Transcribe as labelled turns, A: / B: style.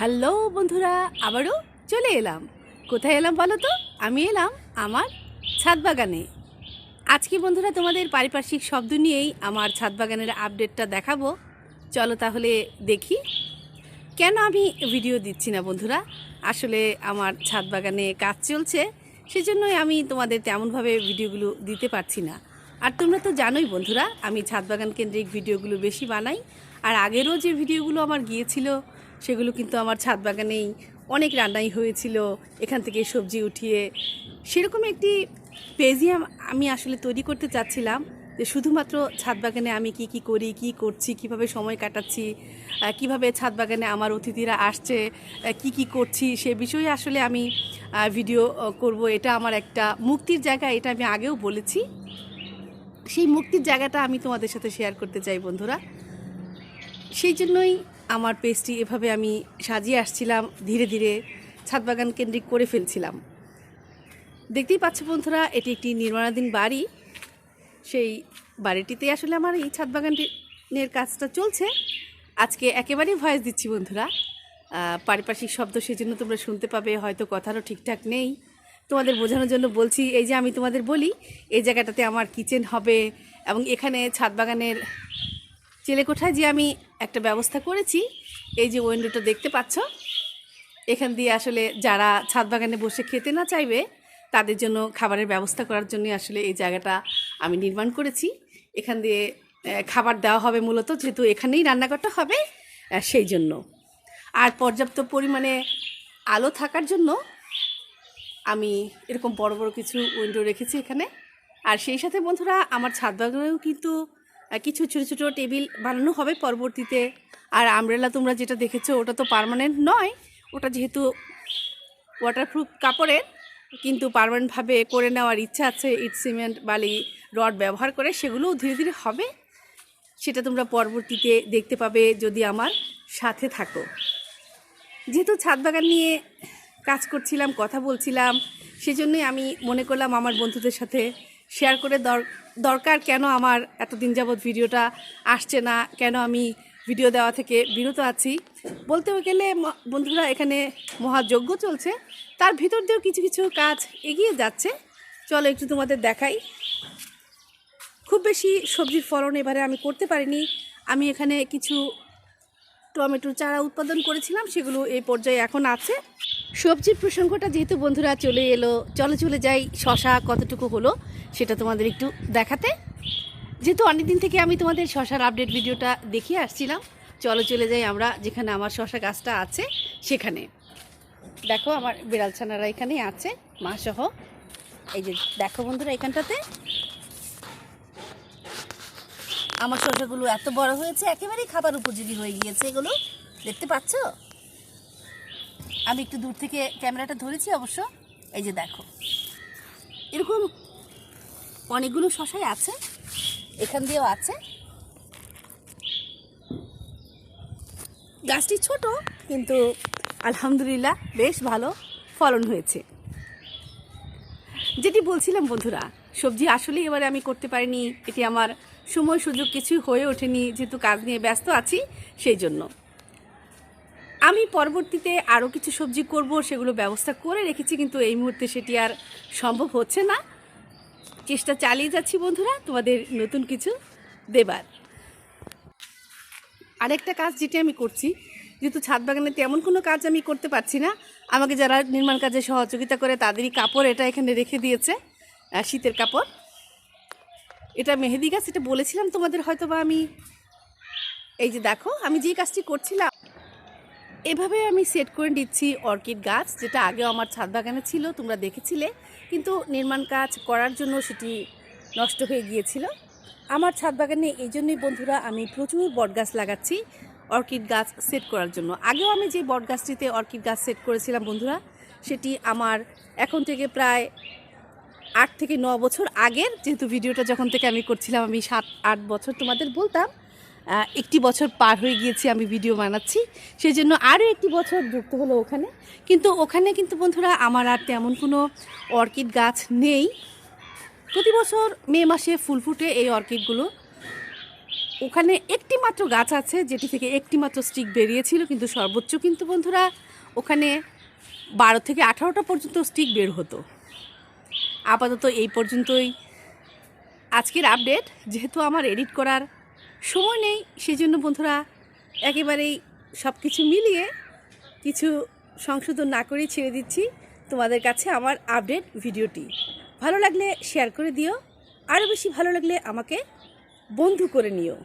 A: Hello, বন্ধুরা, আবারও চলে এলাম। কোথায় এলাম বলো তো? আমি এলাম আমার ছাদ বাগানে। আজকে বন্ধুরা তোমাদের পারিপার্শ্বিক শব্দ নিয়েই আমার ছাদ বাগানের আপডেটটা দেখাবো। চলো তাহলে দেখি। কেন আমি ভিডিও দিচ্ছি না বন্ধুরা? আসলে আমার ছাদ বাগানে কাজ চলছে, সেজন্যই আমি তোমাদের তেমনভাবে ভিডিওগুলো দিতে পারছি না। আর তোমরা তো জানোই বন্ধুরা, আমি ছাদ বাগান কেন্দ্রিক ভিডিওগুলো বেশি বানাই। আর আগেরও যে ভিডিওগুলো আমার গিয়েছিল সেগুলো কিন্তু আমার ছাদ বাগানেই অনেক রান্নাই হয়েছিল, এখান থেকে সবজি উঠিয়ে। সেরকম একটি পেজই আমি আসলে তৈরি করতে চাচ্ছিলাম যে শুধুমাত্র ছাদ বাগানে আমি কি কি করি, কি করছি, কীভাবে সময় কাটাচ্ছি কীভাবে ছাদ বাগানে আমার অতিথিরা আসছে কি কি করছি, সে বিষয়ে আসলে আমি ভিডিও করব। এটা আমার একটা মুক্তির জায়গা, এটা আমি আগেও বলেছি। সেই মুক্তির জায়গাটা আমি তোমাদের সাথে শেয়ার করতে চাই বন্ধুরা। সেই জন্যই আমার পেজটি এভাবে আমি সাজিয়ে আসছিলাম, ধীরে ধীরে ছাদ বাগান কেন্দ্রিক করে ফেলছিলাম। দেখতেই পাচ্ছ বন্ধুরা, এটি একটি নির্মাণাধীন বাড়ি। সেই বাড়িটিতে আসলে আমার এই ছাদ বাগানের কাজটা চলছে। আজকে একেবারেই ভয়েস দিচ্ছি বন্ধুরা। পারিপার্শ্বিক শব্দ সেজন্য তোমরা শুনতে পাবে, হয়তো কথারও ঠিকঠাক নেই। তোমাদের বোঝানোর জন্য বলছি, এই যে আমি তোমাদের বলি, এই জায়গাটাতে আমার কিচেন হবে এবং এখানে ছাদ বাগানের চিলেকোঠায় যে আমি একটা ব্যবস্থা করেছি, এই যে উইন্ডোটা দেখতে পাচ্ছ, এখান দিয়ে আসলে যারা ছাদ বাগানে বসে খেতে না চাইবে, তাদের জন্য খাবারের ব্যবস্থা করার জন্য আসলে এই জায়গাটা আমি নির্মাণ করেছি। এখান দিয়ে খাবার দেওয়া হবে মূলত, যেহেতু এখানেই রান্নাঘরটা হবে সেই জন্য। আর পর্যাপ্ত পরিমাণে আলো থাকার জন্য আমি এরকম বড় বড় কিছু উইন্ডো রেখেছি এখানে। আর সেই সাথে বন্ধুরা, আমার ছাদ বাগানেও কিন্তু কিছু ছোটো ছোটো টেবিল বানানো হবে পরবর্তীতে। আর আমব্রেলা তোমরা যেটা দেখেছ, ওটা তো পারমানেন্ট নয়। ওটা যেহেতু ওয়াটারপ্রুফ কাপড়ের, কিন্তু পারমানেন্টভাবে করে নেওয়ার ইচ্ছা আছে, ইট, সিমেন্ট, বালি, রড ব্যবহার করে সেগুলোও ধীরে ধীরে হবে। সেটা তোমরা পরবর্তীতে দেখতে পাবে যদি আমার সাথে থাকো। যেহেতু ছাদ বাগান নিয়ে কাজ করছিলাম, কথা বলছিলাম, সেজন্যই আমি মনে করলাম আমার বন্ধুদের সাথে শেয়ার করে দর- দরকার কেন আমার এতদিন যাবৎ ভিডিওটা আসছে না? কেন আমি ভিডিও দেওয়া থেকে বিরত আছি? বলতে গেলে বন্ধুরা, এখানে মহাযজ্ঞ চলছে। তার ভিতর দিয়েও কিছু কিছু কাজ এগিয়ে যাচ্ছে। চলো একটু তোমাদের দেখাই। খুব বেশি সবজির ফলন এবারে আমি করতে পারিনি। আমি এখানে কিছু টমেটোর চারা উৎপাদন করেছিলাম, সেগুলো এই পর্যায়ে এখন আছে। সবজির প্রসঙ্গটা যেহেতু বন্ধুরা চলে এলো, চলে চলে যাই, শশা কতটুকু হলো সেটা তোমাদের একটু দেখাতে। যেহেতু অনেকদিন থেকে আমি তোমাদের শশার আপডেট ভিডিওটা দেখিয়ে আসছিলাম, চলো চলে যাই আমরা যেখানে আমার শশা গাছটা আছে, সেখানে। দেখো আমার বিড়াল ছানারা এখানেই আছে, মা সহ। এই যে দেখো বন্ধুরা এখানটাতে। আমার শসাগুলো এত বড় হয়েছে, একেবারেই খাবার উপযোগী হয়ে গিয়েছে এগুলো। দেখতে পাচ্ছ? আমি একটু দূর থেকে ক্যামেরাটা ধরেছি অবশ্য। এই যে দেখো। এরকম অনেকগুলো শশাই আছে। এখান দিয়েও আছে। গাছটি ছোট, কিন্তু আলহামদুলিল্লাহ বেশ ভালো ফলন হয়েছে। যেটি বলছিলাম, বন্ধুরা, সবজি আসলেই এবারে আমি করতে পারিনি। এটি আমার সময় সুযোগ কিছু হয়ে ওঠেনি, যেহেতু কাজ নিয়ে ব্যস্ত আছি, সেই জন্য। আমি পরবর্তীতে আরও কিছু সবজি করব, সেগুলো ব্যবস্থা করে রেখেছি, কিন্তু এই মুহূর্তে সেটি আর সম্ভব হচ্ছে না। চেষ্টা চালিয়ে যাচ্ছি বন্ধুরা, তোমাদের নতুন কিছু দেবার। আরেকটা কাজ যেটি আমি করছি, যেহেতু ছাদ বাগানে তেমন কোনো কাজ আমি করতে পারছি না, আমাকে যারা নির্মাণ কাজে সহযোগিতা করে তাদেরই কাপড় এটা এখানে রেখে দিয়েছে শীতের কাপড়। এটা মেহেদি গাছ, এটা বলেছিলাম তোমাদের হয়তো বা আমি। এই যে দেখো, আমি যে কাজটি করছিলাম এভাবে আমি সেট করে দিচ্ছি অর্কিড গাছ, যেটা আগেও আমার ছাদ বাগানে ছিল, তোমরা দেখেছিলে। কিন্তু নির্মাণ কাজ করার জন্য সেটি নষ্ট হয়ে গিয়েছিল। আমার ছাদ বাগানে এই জন্যই বন্ধুরা আমি প্রচুর বট গাছ লাগাচ্ছি অর্কিড গাছ সেট করার জন্য। আগেও আমি যে বট গাছটিতে অর্কিড গাছ সেট করেছিলাম বন্ধুরা, সেটি আমার এখন থেকে প্রায় আট থেকে ন বছর আগের, যেহেতু ভিডিওটা যখন থেকে আমি করছিলাম, আমি সাত, আট বছর তোমাদের বলতাম একটি বছর পার হয়ে গিয়েছি আমি ভিডিও বানাচ্ছি। সেই জন্য আরও একটি বছর যুক্ত হলো ওখানে। কিন্তু ওখানে কিন্তু বন্ধুরা আমার আর তেমন কোনো অর্কিড গাছ নেই। প্রতি বছর মে মাসে ফুল ফুটে এই অর্কিডগুলো। ওখানে একটি মাত্র গাছ আছে, যেটি থেকে একটি মাত্র স্টিক বেরিয়েছিল, কিন্তু সর্বোচ্চ কিন্তু বন্ধুরা ওখানে বারো থেকে আঠারোটা পর্যন্ত স্টিক বের হতো। আপাতত এই পর্যন্তই। আজকের আপডেট, যেহেতু আমার এডিট করার সময় নেই, সেজন্য বন্ধুরা একেবারেই সব কিছু মিলিয়ে কিছু সংশোধন না করেই ছেড়ে দিচ্ছি তোমাদের কাছে আমার আপডেট ভিডিওটি। ভালো লাগলে শেয়ার করে দিও, আরও বেশি ভালো লাগলে আমাকে বন্ধু করে নিও।